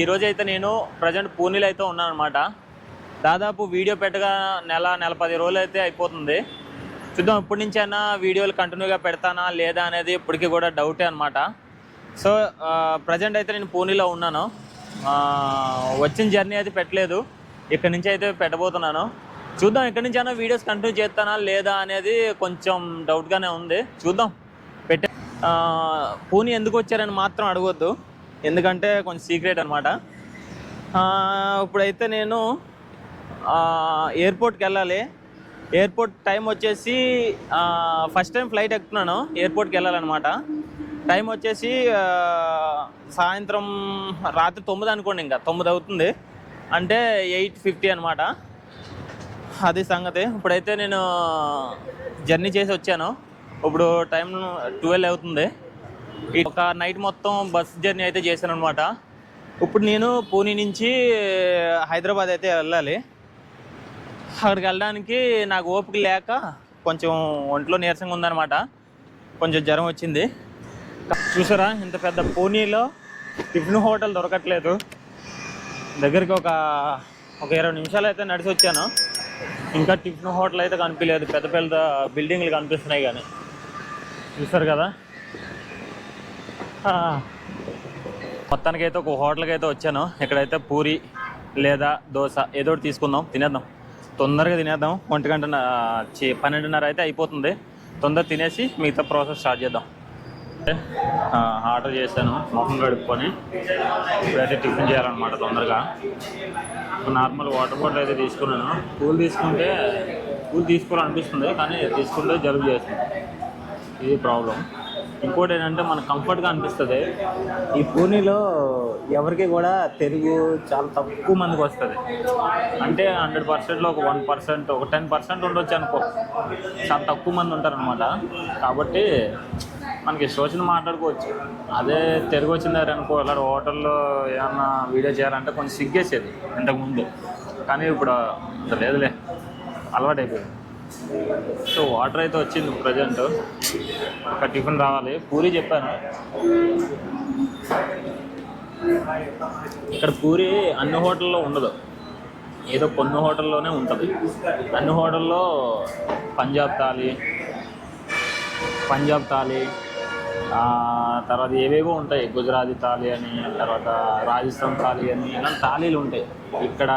ఈరోజు అయితే నేను ప్రజెంట్ పూణేలో అయితే ఉన్నాను అనమాట దాదాపు వీడియో పెట్టగా నెల నెల పది రోజులు అయితే అయిపోతుంది. చూద్దాం ఇప్పటి నుంచి అయినా వీడియోలు కంటిన్యూగా పెడతానా లేదా అనేది ఇప్పటికీ కూడా డౌటే అనమాట సో ప్రజెంట్ అయితే నేను పూణేలో ఉన్నాను. వచ్చిన జర్నీ అయితే పెట్టలేదు. ఇక్కడ నుంచి అయితే పెట్టబోతున్నాను. చూద్దాం ఇక్కడ నుంచి అయినా వీడియోస్ కంటిన్యూ చేస్తానా లేదా అనేది కొంచెం డౌట్గానే ఉంది. చూద్దాం. పెట్టే ఆ, పూణే ఎందుకు వచ్చారని మాత్రం అడగొద్దు. ఎందుకంటే కొంచెం సీక్రెట్ అనమాట ఇప్పుడైతే నేను ఎయిర్పోర్ట్కి వెళ్ళాలి. ఎయిర్పోర్ట్ టైం వచ్చేసి ఫస్ట్ టైం ఫ్లైట్ ఎక్కుతున్నాను. ఎయిర్పోర్ట్కి వెళ్ళాలన్నమాట. టైం వచ్చేసి సాయంత్రం రాత్రి తొమ్మిది అనుకోండి ఇంకా. తొమ్మిది అవుతుంది. అంటే ఎయిట్ ఫిఫ్టీ అనమాట అది సంగతి. ఇప్పుడైతే నేను జర్నీ చేసి వచ్చాను. ఇప్పుడు టైం ట్వెల్వ్ అవుతుంది. ఒక నైట్ మొత్తం బస్ జర్నీ అయితే చేశాను అనమాట ఇప్పుడు నేను పూణే నుంచి హైదరాబాద్ అయితే వెళ్ళాలి. అక్కడికి వెళ్ళడానికి నాకు ఓపిక లేక కొంచెం ఒంట్లో నీరసంగా ఉందన్నమాట. కొంచెం జ్వరం వచ్చింది. చూసారా ఇంత పెద్ద పూణేలో టిఫిన్ హోటల్ దొరకట్లేదు. దగ్గరికి ఒక ఒక ఇరవై నిమిషాలు అయితే నడిచి వచ్చాను. ఇంకా టిఫిన్ హోటల్ అయితే కనిపించలేదు. పెద్ద పెద్ద బిల్డింగ్లు కనిపిస్తున్నాయి కానీ. చూసారు కదా? మొత్తానికి అయితే ఒక హోటల్కి అయితే వచ్చాను. ఇక్కడైతే పూరి లేదా దోశ ఏదో ఒకటి తీసుకుందాం. తినేద్దాం. తొందరగా తినేద్దాం. ఒంటి గంట పన్నెండున్నర అయితే అయిపోతుంది. తొందర తినేసి మిగతా ప్రాసెస్ స్టార్ట్ చేద్దాం. ఆర్డర్ చేశాను. మొహం కడుక్కొని ఇప్పుడైతే టిఫిన్ చేయాలన్నమాట తొందరగా. నార్మల్ వాటర్ బాటిల్ అయితే తీసుకున్నాను. పూలు తీసుకుంటే పూలు తీసుకోవాలనిపిస్తుంది కానీ తీసుకుంటే జలుబు చేస్తుంది. ఇది ప్రాబ్లం. ఇంకోటి ఏంటంటే మనకు కంఫర్ట్గా అనిపిస్తుంది. ఈ పూణేలో ఎవరికి కూడా తెలుగు చాలా తక్కువ మందికి వస్తుంది. అంటే హండ్రెడ్ పర్సెంట్లో ఒక వన్ పర్సెంట్ ఒక టెన్ పర్సెంట్ ఉండొచ్చు అనుకో. చాలా తక్కువ మంది ఉంటారనమాట కాబట్టి మనకి ఇష్టం వచ్చిన మాట్లాడుకోవచ్చు. అదే తెలుగు వచ్చిందారు అనుకో ఇలా హోటల్లో ఏమన్నా వీడియో చేయాలంటే కొంచెం సిగ్గేసేది ఇంతకుముందు. కానీ ఇప్పుడు అంత లేదులే. అలవాటు అయిపోయింది సో వాటర్ అయితే వచ్చింది ప్రజెంట్. ఒక టిఫిన్ రావాలి. పూరి చెప్పాను. ఇక్కడ పూరి అన్ని హోటల్లో ఉండదు. ఏదో కొన్ని హోటల్లోనే ఉంటుంది. అన్ని హోటల్లో పంజాబ్ థాలీ పంజాబ్ థాలీ తర్వాత ఏవేవో ఉంటాయి. గుజరాతీ థాలీ అని తర్వాత రాజస్థాన్ థాలీ అని ఇలాంటి థాలీలు ఉంటాయి. ఇక్కడ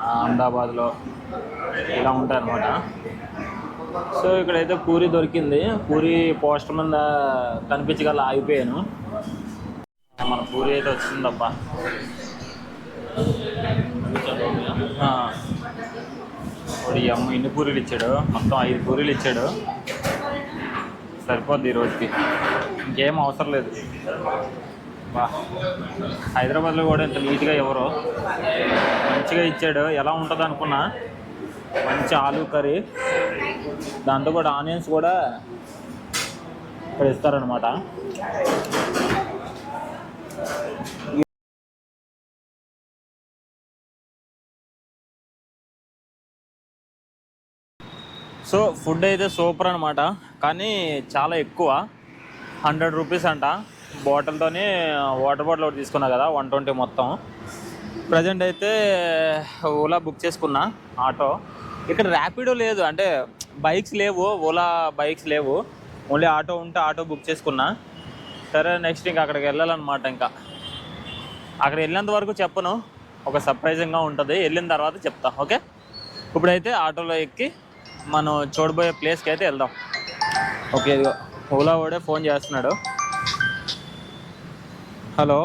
అహ్మదాబాద్లో ఇలా ఉంటాయి అన్నమాట సో ఇక్కడైతే పూరి దొరికింది. పూరి పోస్టర్ మీద కనిపించగల ఆగిపోయాను. మన పూరి అయితే వచ్చిందబ్బా. ఆ. వాడు అమ్మ ఇన్ని పూరీలు ఇచ్చాడు? మొత్తం ఐదు పూరీలు ఇచ్చాడు. సరిపోద్ది ఈ రోజుకి. ఇంకేం అవసరం లేదు. బా హైదరాబాద్లో కూడా ఇంత నీట్గా ఎవరో మంచిగా ఇచ్చాడు. ఎలా ఉంటుంది అనుకున్నా? మంచి ఆలు కర్రీ. దాంతో కూడా ఆనియన్స్ కూడా ఇక్కడ ఇస్తారనమాట సో ఫుడ్ అయితే సూపర్ అనమాట కానీ చాలా ఎక్కువ. హండ్రెడ్ రూపీస్ అంట. బాటిల్తోనే వాటర్ బాటిల్ ఒకటి తీసుకున్నా కదా వన్ ట్వంటీ మొత్తం. ప్రజెంట్ అయితే ఓలా బుక్ చేసుకున్నా ఆటో. ఇక్కడ ర్యాపిడో లేదు అంటే బైక్స్ లేవు ఓలా బైక్స్ లేవు. ఓన్లీ ఆటో ఉంటే ఆటో బుక్ చేసుకున్నా. సరే నెక్స్ట్ ఇంకా అక్కడికి వెళ్ళాలన్నమాట ఇంకా. అక్కడ వెళ్ళేంత వరకు చెప్పను ఒక సర్ప్రైజింగ్గా ఉంటుంది. వెళ్ళిన తర్వాత చెప్తా ఓకే? ఇప్పుడైతే ఆటోలో ఎక్కి మనం చూడబోయే ప్లేస్కి అయితే వెళ్దాం. ఓకే ఇదిగో. ఓలా వాడే ఫోన్ చేస్తున్నాడు. హలో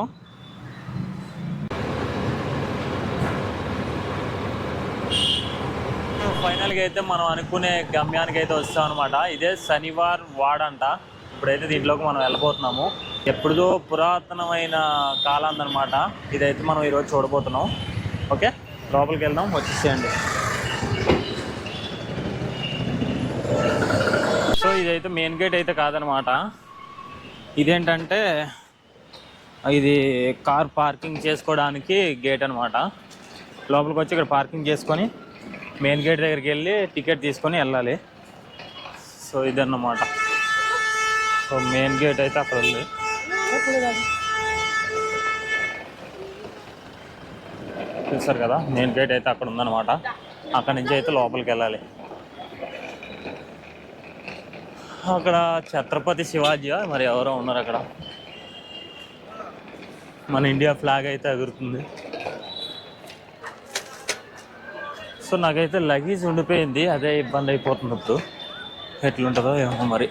ఫైనల్గా అయితే మనం అనుకునే గమ్యానికి అయితే వస్తాం అనమాట ఇదే శనివార్ వాడ్ అంట ఇప్పుడైతే దీంట్లోకి మనం వెళ్ళబోతున్నాము. ఎప్పుడుదో పురాతనమైన కాలం ఇదైతే మనం ఈరోజు చూడబోతున్నాం. ఓకే? లోపలికి వెళ్దాం. వచ్చేసేయండి. సో ఇదైతే మెయిన్ గేట్ అయితే కాదనమాట ఇదేంటంటే ఇది కార్ పార్కింగ్ చేసుకోవడానికి గేట్ అనమాట లోపలికి వచ్చి ఇక్కడ పార్కింగ్ చేసుకొని మెయిన్ గేట్ దగ్గరికి వెళ్ళి టికెట్ తీసుకొని వెళ్ళాలి. సో ఇదన్నమాట. సో మెయిన్ గేట్ అయితే అక్కడ ఉంది. చూసారు కదా మెయిన్ గేట్ అయితే అక్కడ ఉందన్నమాట. అక్కడ నుంచి అయితే లోపలికి వెళ్ళాలి. అక్కడ ఛత్రపతి శివాజీ మరి ఎవరో ఉన్నారు అక్కడ. మన ఇండియా ఫ్లాగ్ అయితే ఎగురుతుంది. సో నాకైతే లగేజ్ ఉండిపోయింది అదే ఇబ్బంది అయిపోతుంది ఇప్పుడు. ఎట్లుంటుందో ఏమో మరి.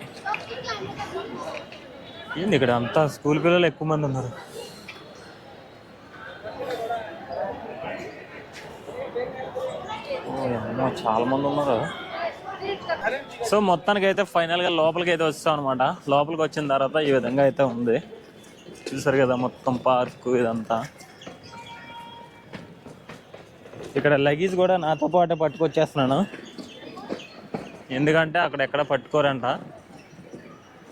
ఏంది ఇక్కడ అంతా స్కూల్ పిల్లలు ఎక్కువ మంది ఉన్నారు. చాలా మంది ఉన్నారు? సో మొత్తానికి అయితే ఫైనల్గా లోపలికి అయితే వచ్చాం అనమాట లోపలికి వచ్చిన తర్వాత ఈ విధంగా అయితే ఉంది. చూసారు కదా మొత్తం పార్క్ ఇదంతా. ఇక్కడ లగేజ్ కూడా నాతో పాటే పట్టుకొచ్చేస్తున్నాను. ఎందుకంటే అక్కడ ఎక్కడ పట్టుకోరంట.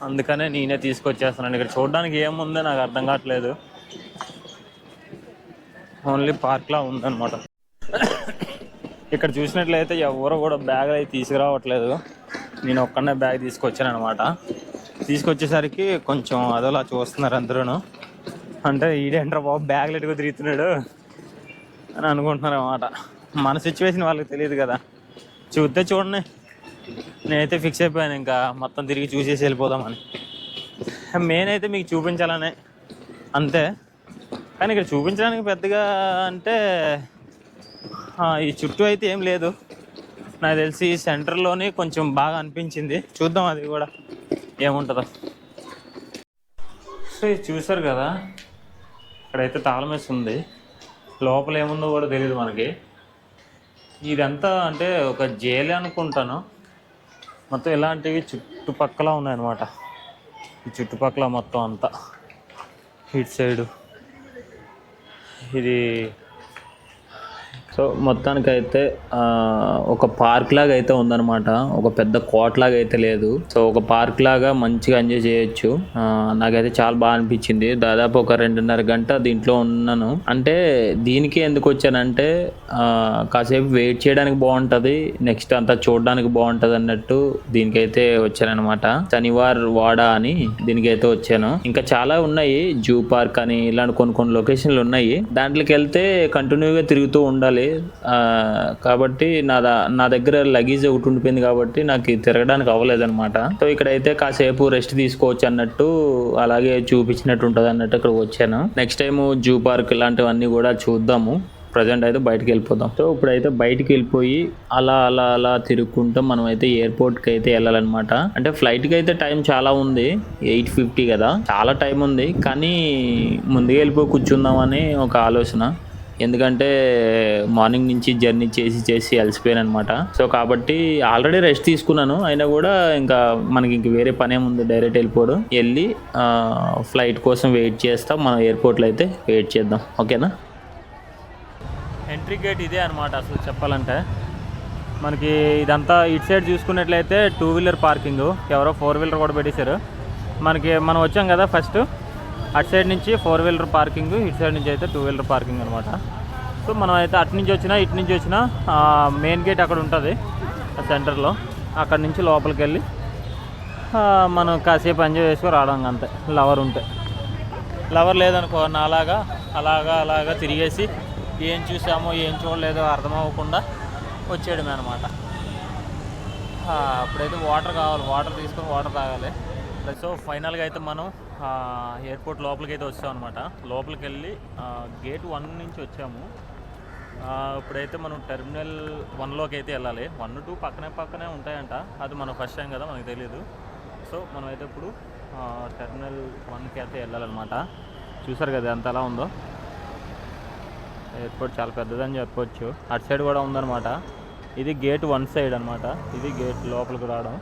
అందుకనే నేనే తీసుకొచ్చేస్తున్నాను. ఇక్కడ చూడడానికి ఏముందో నాకు అర్థం కావట్లేదు. ఓన్లీ పార్క్లా ఉందన్నమాట. ఇక్కడ చూసినట్లయితే ఎవరు కూడా బ్యాగ్ అయితే తీసుకురావట్లేదు. నేను ఒక్కనే బ్యాగ్ తీసుకొచ్చాను అనమాట తీసుకొచ్చేసరికి కొంచెం అదోలా చూస్తున్నారు అందరూ అంటే ఈడేంట్రా బాబు బ్యాగ్లు ఎటుకు తిరుగుతున్నాడు అని అనుకుంటున్నారు అన్నమాట మన సిచ్యువేషన్ వాళ్ళకి తెలియదు కదా. చూస్తే చూడండి. నేనైతే ఫిక్స్ అయిపోయాను ఇంకా. మొత్తం తిరిగి చూసేసి వెళ్ళిపోదామని. మెయిన్ అయితే మీకు చూపించాలనే. అంతే. కానీ ఇక్కడ చూపించడానికి పెద్దగా అంటే ఈ చుట్టూ అయితే ఏం లేదు. నాకు తెలిసి సెంటర్లోనే కొంచెం బాగా అనిపించింది. చూద్దాం అది కూడా. ఏముంటుందో. సో ఇది చూసారు కదా? ఇక్కడైతే తాళం వేసి ఉంది లోపల ఏముందో కూడా తెలియదు మనకి. ఇదంతా అంటే ఒక జైలు అనుకుంటాను. మొత్తం ఇలాంటివి చుట్టుపక్కల ఉన్నాయన్నమాట. ఈ చుట్టుపక్కల మొత్తం అంతా. ఇటు సైడు. ఇది సో మొత్తానికైతే ఒక పార్క్ లాగా అయితే ఉందన్నమాట. ఒక పెద్ద కోట లాగా అయితే లేదు. సో ఒక పార్క్ లాగా మంచిగా ఎంజాయ్ చేయొచ్చు. నాకైతే చాలా బాగా అనిపించింది. దాదాపు ఒక రెండున్నర గంట దీంట్లో ఉన్నాను. అంటే దీనికి ఎందుకు వచ్చానంటే కాసేపు వెయిట్ చేయడానికి బాగుంటుంది నెక్స్ట్ అంతా చూడడానికి బాగుంటుంది అన్నట్టు దీనికైతే వచ్చానమాట శనివార్ వాడా అని దీనికైతే వచ్చాను. ఇంకా చాలా ఉన్నాయి. జూ పార్క్ అని ఇలాంటి కొన్ని కొన్ని లొకేషన్లు ఉన్నాయి. దాంట్లోకి వెళ్తే కంటిన్యూగా తిరుగుతూ ఉండాలి. కాబట్టి నా దా- నా దగ్గర లగేజ్ ఒకటి ఉండిపోయింది కాబట్టి నాకు తిరగడానికి అవ్వలేదన్నమాట. సో ఇక్కడైతే కాసేపు రెస్ట్ తీసుకోవచ్చు అన్నట్టు అలాగే చూపించినట్టు ఉంటుంది అన్నట్టు ఇక్కడ వచ్చాను. నెక్స్ట్ టైం జూ పార్క్ ఇలాంటివన్నీ కూడా చూద్దాము. ప్రజెంట్ అయితే బయటకు వెళ్ళిపోదాం. సో ఇప్పుడైతే బయటికి వెళ్ళిపోయి అలా అలా అలా తిరుగుకుంటూ మనం అయితే ఎయిర్పోర్ట్కి అయితే వెళ్ళాలన్నమాట. అంటే ఫ్లైట్కి అయితే టైం చాలా ఉంది. ఎయిట్ ఫిఫ్టీ కదా. చాలా టైం ఉంది. కానీ ముందుకు వెళ్ళిపోయి కూర్చుందామని ఒక ఆలోచన. ఎందుకంటే మార్నింగ్ నుంచి జర్నీ చేసి చేసి అలసిపోయాను అనమాట సో కాబట్టి ఆల్రెడీ రెస్ట్ తీసుకున్నాను. అయినా కూడా ఇంకా మనకి ఇంక వేరే పని ఏముంది డైరెక్ట్ వెళ్ళిపోవడం. వెళ్ళి ఫ్లైట్ కోసం వెయిట్ చేస్తాం. మనం ఎయిర్పోర్ట్లో అయితే వెయిట్ చేద్దాం. ఓకేనా? ఎంట్రీ గేట్ ఇదే అనమాట అసలు చెప్పాలంటే. మనకి ఇదంతా ఇటు సైడ్ చూసుకున్నట్లయితే టూ వీలర్ పార్కింగ్. ఎవరో ఫోర్ వీలర్ కూడా పెట్టేశారు. మనకి మనం వచ్చాం కదా ఫస్ట్. అటు సైడ్ నుంచి ఫోర్ వీలర్ పార్కింగ్ ఇటు సైడ్ నుంచి అయితే టూ వీలర్ పార్కింగ్ అనమాట సో మనం అయితే అటు నుంచి వచ్చినా ఇటు నుంచి వచ్చినా మెయిన్ గేట్ అక్కడ ఉంటుంది సెంటర్లో. అక్కడ నుంచి లోపలికి వెళ్ళి మనం కాసేపు ఎంజాయ్ చేసుకుని రావడం అంతే. లవర్ ఉంటే. లవర్ లేదనుకో అలాగా అలాగా అలాగా తిరిగేసి ఏం చూసామో ఏం చూడలేదో అర్థమవ్వకుండా వచ్చేయడమే అనమాట అప్పుడైతే వాటర్ కావాలి వాటర్ తీసుకొని వాటర్ తాగాలి. సో ఫైనల్గా అయితే మనం ఎయిర్పోర్ట్ లోపలికి అయితే వచ్చాం అనమాట లోపలికి వెళ్ళి గేట్ వన్ నుంచి వచ్చాము. ఇప్పుడైతే మనం టెర్మినల్ వన్లోకి అయితే వెళ్ళాలి. వన్ టూ పక్కనే పక్కనే ఉంటాయంట. అది మనం ఫస్ట్ టైం కదా మనకు తెలియదు సో మనం అయితే ఇప్పుడు టెర్మినల్ వన్కి అయితే వెళ్ళాలన్నమాట. చూసారు కదా ఎంత ఎలా ఉందో? ఎయిర్పోర్ట్ చాలా పెద్దదని చెప్పొచ్చు. అటు సైడ్ కూడా ఉందన్నమాట. ఇది గేట్ వన్ సైడ్ అనమాట ఇది గేట్ లోపలికి రావడం.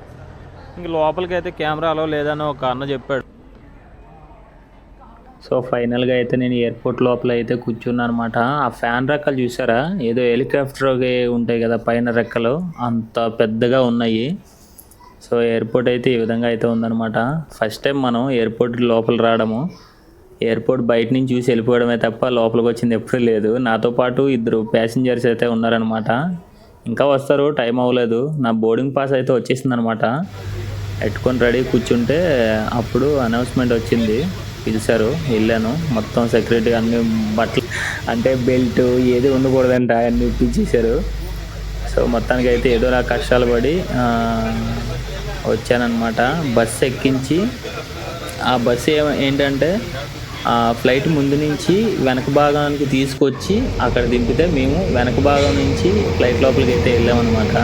ఇంక లోపలికి అయితే కెమెరాలో లేదని ఒక అన్న చెప్పాడు. సో ఫైనల్గా అయితే నేను ఎయిర్పోర్ట్ లోపల అయితే కూర్చున్నాను అనమాట ఆ ఫ్యాన్ రెక్కలు చూసారా? ఏదో హెలికాప్టర్ ఉంటాయి కదా పైన రెక్కలు. అంత పెద్దగా ఉన్నాయి. సో ఎయిర్పోర్ట్ అయితే ఈ విధంగా అయితే ఉందన్నమాట. ఫస్ట్ టైం మనం ఎయిర్పోర్ట్ లోపల రావడము. ఎయిర్పోర్ట్ బయట నుంచి చూసి వెళ్ళిపోవడమే తప్ప లోపలికి వచ్చింది ఎప్పుడూ లేదు. నాతో పాటు ఇద్దరు ప్యాసింజర్స్ అయితే ఉన్నారనమాట ఇంకా వస్తారు టైం అవ్వలేదు. నా బోర్డింగ్ పాస్ అయితే వచ్చేసింది అనమాట పెట్టుకొని రెడీ కూర్చుంటే అప్పుడు అనౌన్స్మెంట్ వచ్చింది. పిలిచారు వెళ్ళాను. మొత్తం సెక్యూరిటీ అన్ని బట్టలు అంటే బెల్ట్ ఏది ఉండకూడదంట అన్ని ఇప్పించేశారు. సో మొత్తానికి అయితే ఏదో నా కష్టాలు పడి వచ్చానమాట బస్సు ఎక్కించి ఆ బస్సు ఏమ ఏంటంటే ఆ ఫ్లైట్ ముందు నుంచి వెనక భాగానికి తీసుకొచ్చి అక్కడ దింపితే మేము వెనక భాగం నుంచి ఫ్లైట్ లోపలికి అయితే వెళ్ళామన్నమాట.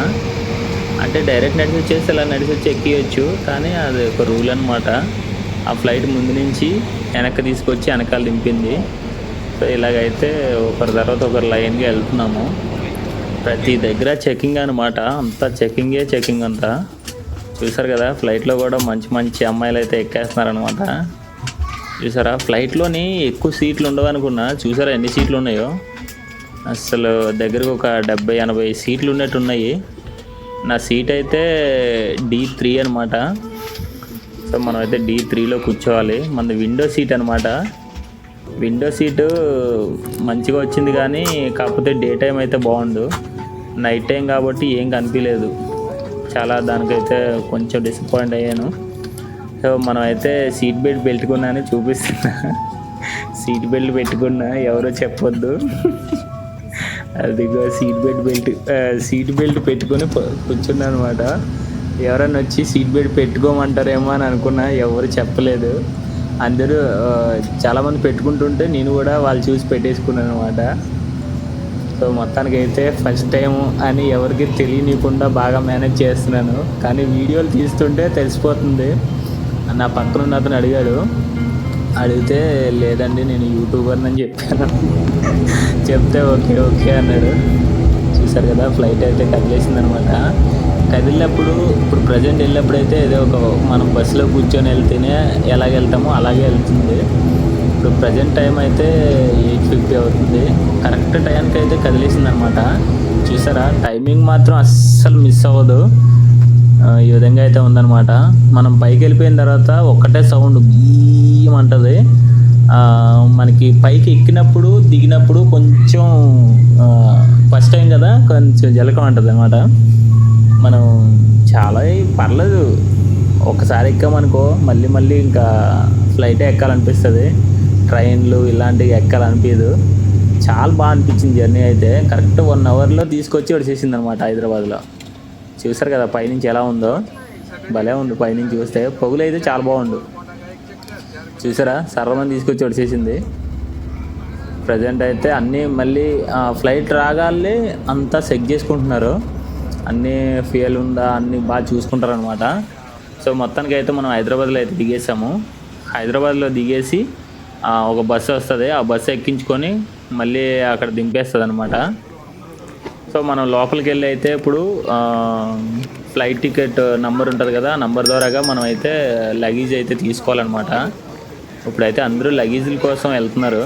అంటే డైరెక్ట్ నడిచి వచ్చేసి ఇలా నడిచి వచ్చి ఎక్కియచ్చు కానీ అది ఒక రూల్ అనమాట ఆ ఫ్లైట్ ముందు నుంచి వెనక్కి తీసుకొచ్చి వెనకాల దింపింది. సో ఇలాగైతే ఒకరి తర్వాత ఒకరు లైన్గా వెళ్తున్నాము. ప్రతి దగ్గర చెకింగ్ అనమాట అంతా చెకింగే చెకింగ్ అంతా. చూసారు కదా ఫ్లైట్లో కూడా మంచి మంచి అమ్మాయిలు అయితే ఎక్కేస్తున్నారనమాట చూసారా ఫ్లైట్లోని ఎక్కువ సీట్లు ఉండవనుకున్నా చూసారా ఎన్ని సీట్లు ఉన్నాయో? అసలు దగ్గరకు ఒక డెబ్బై ఎనభై సీట్లు ఉన్నట్టు ఉన్నాయి నా సీట్ అయితే డి త్రీ అనమాట సో మనం అయితే డి త్రీలో కూర్చోవాలి. మన విండో సీట్ అనమాట విండో సీటు మంచిగా వచ్చింది కానీ కాకపోతే డే టైం అయితే బాగుండు. నైట్ టైం కాబట్టి ఏం కనిపించలేదు. చాలా దానికైతే కొంచెం డిసప్పాయింట్ అయ్యాను. సో మనం అయితే సీట్ బెల్ట్ పెట్టుకున్నాను చూపిస్తున్నా. సీట్ బెల్ట్ పెట్టుకున్నా ఎవరో చెప్పొద్దు. అదిగో seat belt belt seat belt పెట్టుకొని కూర్చున్నా కూర్చున్నాను అనమాట ఎవరైనా వచ్చి సీట్ బెల్ట్ పెట్టుకోమంటారేమో అని అనుకున్నా ఎవరు చెప్పలేదు. అందరూ చాలామంది పెట్టుకుంటుంటే నేను కూడా వాళ్ళు చూసి పెట్టేసుకున్నాను అనమాట సో మొత్తానికి అయితే ఫస్ట్ టైం అని ఎవరికి తెలియనికుండా బాగా మేనేజ్ చేస్తున్నాను. కానీ వీడియోలు తీస్తుంటే తెలిసిపోతుంది. నా పక్కన ఉన్న అతను అడిగాడు. అడిగితే లేదండి నేను యూట్యూబర్ అని చెప్పాను. చెప్తే ఓకే ఓకే అన్నాడు. చూసారు కదా ఫ్లైట్ అయితే కదిలేసింది అనమాట కదిలినప్పుడు ఇప్పుడు ప్రజెంట్ వెళ్ళినప్పుడు ఏదో ఒక మనం బస్సులో కూర్చొని వెళ్తేనే ఎలాగ వెళ్తామో అలాగే వెళ్తుంది. ఇప్పుడు ప్రజెంట్ టైం అయితే ఎయిట్ ఫిఫ్టీ అవుతుంది. కరెక్ట్ టైంకి అయితే కదిలేసింది అనమాట చూసారా? టైమింగ్ మాత్రం అస్సలు మిస్ అవ్వదు. ఈ విధంగా అయితే ఉందన్నమాట మనం పైకి వెళ్ళిపోయిన తర్వాత ఒక్కటే సౌండ్ బీమ్ అంటుంది. మనకి పైకి ఎక్కినప్పుడు దిగినప్పుడు కొంచెం ఫస్ట్ టైం కదా కొంచెం జలకం ఉంటుంది అనమాట మనం చాలా పర్లేదు. ఒకసారి ఎక్కామనుకో మళ్ళీ మళ్ళీ ఇంకా ఫ్లైటే ఎక్కాలనిపిస్తుంది. ట్రైన్లు ఇలాంటివి ఎక్కాలనిపించదు చాలా బాగా అనిపించింది జర్నీ అయితే. కరెక్ట్ వన్ అవర్లో తీసుకొచ్చి వచ్చేసింది అనమాట హైదరాబాద్లో. చూసారు కదా పైనుంచి ఎలా ఉందో. భలే ఉంది పైనుంచి చూస్తే. పొగులు అయితే చాలా బాగుండు. చూసారా? సర్వమని తీసుకొచ్చి వచ్చేసింది ప్రజెంట్ అయితే అన్నీ మళ్ళీ ఫ్లైట్ రాగానే అంతా చెక్ చేసుకుంటున్నారు. అన్నీ ఫ్యూయల్ ఉందా అన్నీ బాగా చూసుకుంటారు అనమాట సో మొత్తానికి అయితే మనం హైదరాబాద్లో అయితే దిగేసాము హైదరాబాద్లో దిగేసి ఒక బస్సు వస్తుంది. ఆ బస్సు ఎక్కించుకొని మళ్ళీ అక్కడ దింపేస్తుంది అనమాట సో మనం లోపలికి వెళ్ళి అయితే ఇప్పుడు ఫ్లైట్ టికెట్ నంబర్ ఉంటుంది కదా నెంబర్ నంబర్ ద్వారాగా మనం అయితే లగేజ్ అయితే తీసుకోవాలన్నమాట. ఇప్పుడైతే అందరూ లగేజీల కోసం వెళ్తున్నారు.